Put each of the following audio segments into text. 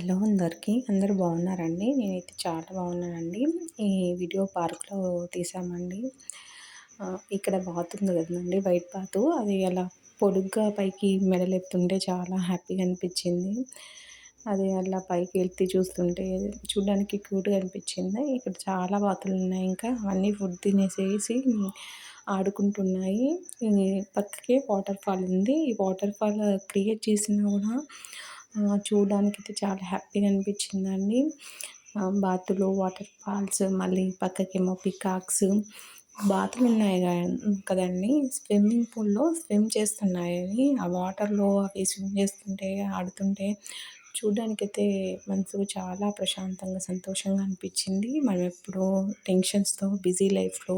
Hello అందరికీ. అందరూ బాగున్నారండి? నేనైతే చాలా బాగున్నానండి. ఈ వీడియో పార్క్లో తీసామండి. ఇక్కడ బాత్ ఉంది కదండి వైట్ బాత్. అది అలా పొడుగ్గా పైకి మెడలెత్తుంటే చాలా హ్యాపీగా అనిపించింది. అది అలా పైకి ఎత్తి చూస్తుంటే చూడడానికి క్యూట్గా అనిపించింది. ఇక్కడ చాలా బాతులు ఉన్నాయి ఇంకా. అవన్నీ ఫుడ్ తినేసేసి ఆడుకుంటున్నాయి. పక్కకే వాటర్ ఫాల్ ఉంది. ఈ వాటర్ ఫాల్ క్రియేట్ చేసినా కూడా చూడడానికి అయితే చాలా హ్యాపీగా అనిపించిందండి. బాతులు వాటర్ ఫాల్స్ మళ్ళీ పక్కకేమో పికాక్స్. బాతులు ఉన్నాయి కదండి? స్విమ్మింగ్ పూల్లో స్విమ్ చేస్తున్నాయి. ఆ వాటర్లో అవి స్విమ్ చేస్తుంటే ఆడుతుంటే చూడడానికైతే మనసుకు చాలా ప్రశాంతంగా సంతోషంగా అనిపించింది. మనం ఎప్పుడూ టెన్షన్స్తో బిజీ లైఫ్లో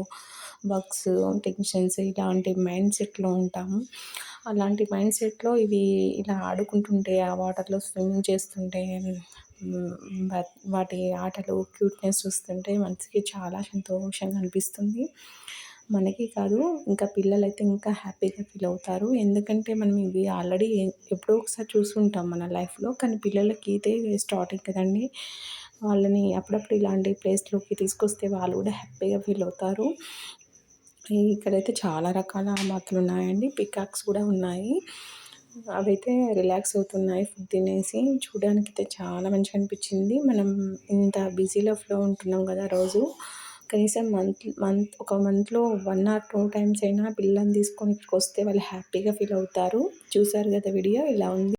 వర్క్స్ టెన్షన్స్ ఇలాంటి మైండ్ సెట్లో ఉంటాము. అలాంటి మైండ్ సెట్లో ఇవి ఇలా ఆడుకుంటుంటే ఆ వాటర్లో స్విమ్మింగ్ చేస్తుంటే వాటి ఆటలు క్యూట్నెస్ చూస్తుంటే మనసుకి చాలా సంతోషంగా అనిపిస్తుంది. మనకి కాదు ఇంకా పిల్లలైతే ఇంకా హ్యాపీగా ఫీల్ అవుతారు. ఎందుకంటే మనం ఇవి ఆల్రెడీ ఎప్పుడో ఒకసారి చూసుంటాం మన లైఫ్లో కానీ పిల్లలకి ఇదే స్టార్టింగ్ కదండి. వాళ్ళని అప్పుడప్పుడు ఇలాంటి ప్లేస్లోకి తీసుకొస్తే వాళ్ళు కూడా హ్యాపీగా ఫీల్ అవుతారు. ఇక్కడైతే చాలా రకాల బాతులు ఉన్నాయండి. పికాక్స్ కూడా ఉన్నాయి. అవైతే రిలాక్స్ అవుతున్నాయి ఫుడ్ తినేసి. చూడడానికి అయితే చాలా మంచిగా అనిపించింది. మనం ఇంత బిజీ లైఫ్లో ఉంటున్నాం కదా రోజు. కనీసం మంత్ మంత్ ఒక మంత్లో వన్ ఆర్ టూ టైమ్స్ అయినా పిల్లల్ని తీసుకొని ఇక్కడికి వస్తే వాళ్ళు హ్యాపీగా ఫీల్ అవుతారు. చూసారు కదా వీడియో ఇలా ఉంది.